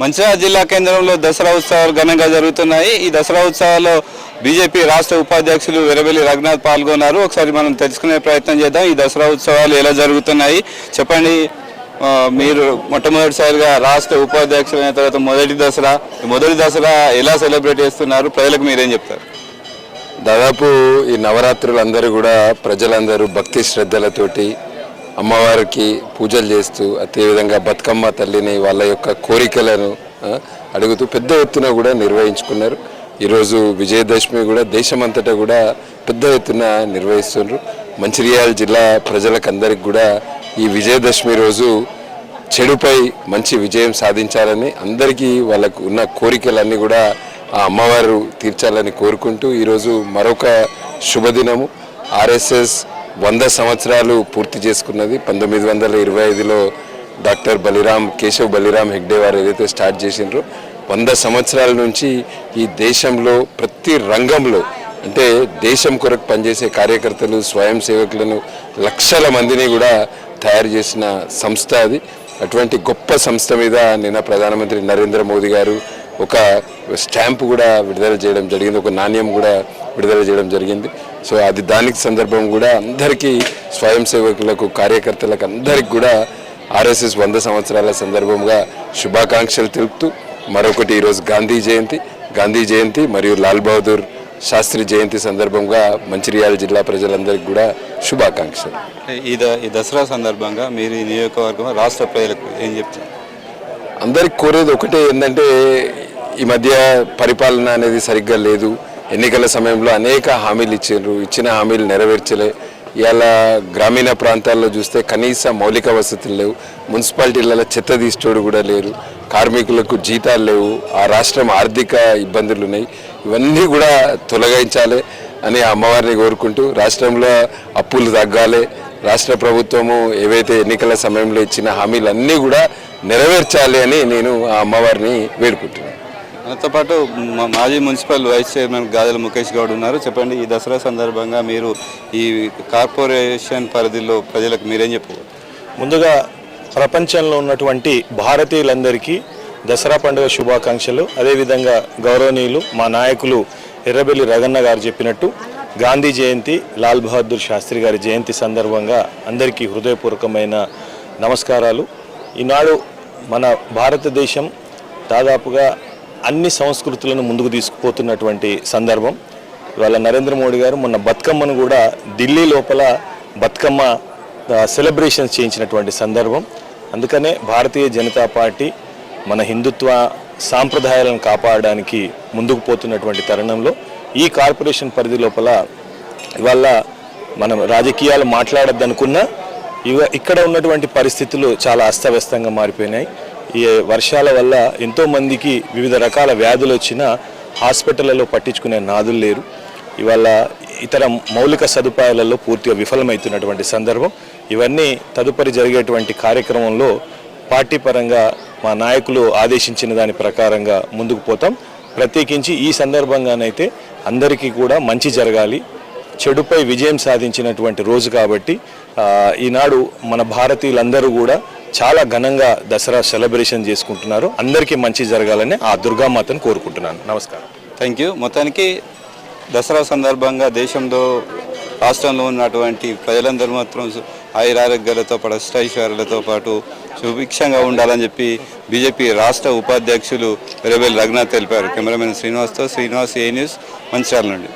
మంచిర్యాల జిల్లా కేంద్రంలో దసరా ఉత్సవాలు ఘనంగా జరుగుతున్నాయి. ఈ దసరా ఉత్సవాల్లో బీజేపీ రాష్ట్ర ఉపాధ్యక్షులు వెరబెల్లి రఘునాథ్ పాల్గొన్నారు. ఒకసారి మనం తెలుసుకునే ప్రయత్నం చేద్దాం. ఈ దసరా ఉత్సవాలు ఎలా జరుగుతున్నాయి? చెప్పండి. మీరు మొట్టమొదటిసారిగా రాష్ట్ర ఉపాధ్యక్షులైన తర్వాత మొదటి దసరా మొదటి దసరా ఎలా సెలబ్రేట్ చేస్తున్నారు? ప్రజలకు మీరేం చెప్తారు? దాదాపు ఈ నవరాత్రులు అందరూ కూడా ప్రజలందరూ భక్తి శ్రద్ధలతోటి అమ్మవారికి పూజలు చేస్తూ అదేవిధంగా బతుకమ్మ తల్లిని వాళ్ళ యొక్క కోరికలను అడుగుతూ పెద్ద ఎత్తున కూడా నిర్వహించుకున్నారు. ఈరోజు విజయదశమి కూడా దేశమంతటా కూడా పెద్ద ఎత్తున నిర్వహిస్తున్నారు మంచిర్యాల జిల్లా ప్రజలకు అందరికి కూడా ఈ విజయదశమి రోజు చెడుపై మంచి విజయం సాధించాలని అందరికీ వాళ్ళకు ఉన్న కోరికలన్నీ కూడా ఆ అమ్మవారు తీర్చాలని కోరుకుంటూ ఈరోజు మరొక శుభదినము. ఆర్ఎస్ఎస్ వంద సంవత్సరాలు పూర్తి చేసుకున్నది. పంతొమ్మిది వందల ఇరవై ఐదులో డాక్టర్ బలిరామ్ కేశవ్ బలిరామ్ హెగ్డే వారు ఏదైతే స్టార్ట్ చేసినారో వంద సంవత్సరాల నుంచి ఈ దేశంలో ప్రతి రంగంలో అంటే దేశం కొరకు పనిచేసే కార్యకర్తలు స్వయం సేవకులను లక్షల మందిని కూడా తయారు చేసిన సంస్థ అది. అటువంటి గొప్ప సంస్థ మీద నిన్న ప్రధానమంత్రి నరేంద్ర మోదీ గారు ఒక స్టాంప్ కూడా విడుదల చేయడం జరిగింది. ఒక నాణ్యం కూడా విడుదల చేయడం జరిగింది. సో అది దానికి సందర్భం కూడా అందరికీ స్వయం సేవకులకు కార్యకర్తలకు అందరికి కూడా ఆర్ఎస్ఎస్ వంద సంవత్సరాల సందర్భంగా శుభాకాంక్షలు తెలుపుతూ మరొకటి ఈరోజు గాంధీ జయంతి. గాంధీ జయంతి మరియు లాల్ బహదూర్ శాస్త్రి జయంతి సందర్భంగా మంచిర్యాల జిల్లా ప్రజలందరికీ కూడా శుభాకాంక్షలు. ఈ ద- ఈ దసరా సందర్భంగా మీరు ఈ నియోజకవర్గం రాష్ట్ర ప్రజలకు ఏం చెప్తారు? అందరికి కోరేది ఒకటే ఏంటంటే ఈ మధ్య పరిపాలన అనేది సరిగ్గా లేదు. ఎన్నికల సమయంలో అనేక హామీలు ఇచ్చారు ఇచ్చిన హామీలు నెరవేర్చలే. ఇవాళ గ్రామీణ ప్రాంతాల్లో చూస్తే కనీస మౌలిక వసతులు లేవు మున్సిపాలిటీలలో చెత్త తీసేటోడు కూడా లేరు కార్మికులకు జీతాలు లేవు ఆ రాష్ట్రం ఆర్థిక ఇబ్బందులు ఉన్నాయి. ఇవన్నీ కూడా తొలగించాలి అని ఆ అమ్మవారిని కోరుకుంటూ రాష్ట్రంలో అప్పులు తగ్గాలి. రాష్ట్ర ప్రభుత్వము ఏవైతే ఎన్నికల సమయంలో ఇచ్చిన హామీలన్నీ కూడా నెరవేర్చాలి అని నేను ఆ అమ్మవారిని వేడుకుంటున్నాను. మనతో పాటు మా- మాజీ municipal vice chairman Gadela Mukesh Goud ఉన్నారు. చెప్పండి ఈ దసరా సందర్భంగా మీరు ఈ కార్పొరేషన్ పరిధిలో ప్రజలకు మీరేం చెప్పవచ్చు ముందుగా ప్రపంచంలో ఉన్నటువంటి భారతీయులందరికీ దసరా పండుగ శుభాకాంక్షలు. అదేవిధంగా గౌరవనీయులు మా నాయకులు ఎర్రబెల్లి రగన్న గారు చెప్పినట్టు గాంధీ జయంతి లాల్ బహదూర్ శాస్త్రి గారి జయంతి సందర్భంగా అందరికీ హృదయపూర్వకమైన నమస్కారాలు. ఈనాడు మన భారతదేశం దాదాపుగా అన్ని సంస్కృతులను ముందుకు తీసుకుపోతున్నటువంటి సందర్భం. ఇవాళ నరేంద్ర మోడీ గారు మొన్న బతుకమ్మను కూడా ఢిల్లీ లోపల బతుకమ్మ సెలబ్రేషన్స్ చేయించినటువంటి సందర్భం. అందుకనే భారతీయ జనతా పార్టీ మన హిందుత్వ సాంప్రదాయాలను కాపాడడానికి ముందుకు పోతున్నటువంటి తరుణంలో ఈ కార్పొరేషన్ పరిధి లోపల ఇవాళ మనం రాజకీయాలు మాట్లాడద్దనుకున్నా ఇవ ఇక్కడ ఉన్నటువంటి పరిస్థితులు చాలా అస్తవ్యస్తంగా మారిపోయినాయి. ఈ వర్షాల వల్ల ఎంతోమందికి వివిధ రకాల వ్యాధులు వచ్చినా హాస్పిటళ్ళలో పట్టించుకునే నాదులు లేరు. ఇవాళ ఇతర మౌలిక సదుపాయాలలో పూర్తిగా విఫలమవుతున్నటువంటి సందర్భం. ఇవన్నీ తదుపరి జరిగేటువంటి కార్యక్రమంలో పార్టీ పరంగా మా నాయకులు ఆదేశించిన దాని ప్రకారంగా ముందుకు పోతాం. ప్రత్యేకించి ఈ సందర్భంగానైతే అందరికీ కూడా మంచి జరగాలి. చెడుపై విజయం సాధించినటువంటి రోజు కాబట్టి ఈనాడు మన భారతీయులందరూ కూడా చాలా ఘనంగా దసరా సెలబ్రేషన్ చేసుకుంటున్నారు. అందరికీ మంచి జరగాలని ఆ దుర్గామాతను కోరుకుంటున్నాను. నమస్కారం. థ్యాంక్ యూ మొత్తానికి దసరా సందర్భంగా దేశంలో రాష్ట్రంలో ఉన్నటువంటి ప్రజలందరూ మాత్రం ఆయురారోగ్యాలతో పాటు అష్టైశ్వర్యాలతో పాటు సుభిక్షంగా ఉండాలని చెప్పి బీజేపీ రాష్ట్ర ఉపాధ్యక్షులు వెరబెల్లి రఘునాథ్ తెలిపారు. కెమెరామెన్ శ్రీనివాస్తో శ్రీనివాస్ ఏ న్యూస్ మంచిర్యాల నుండి.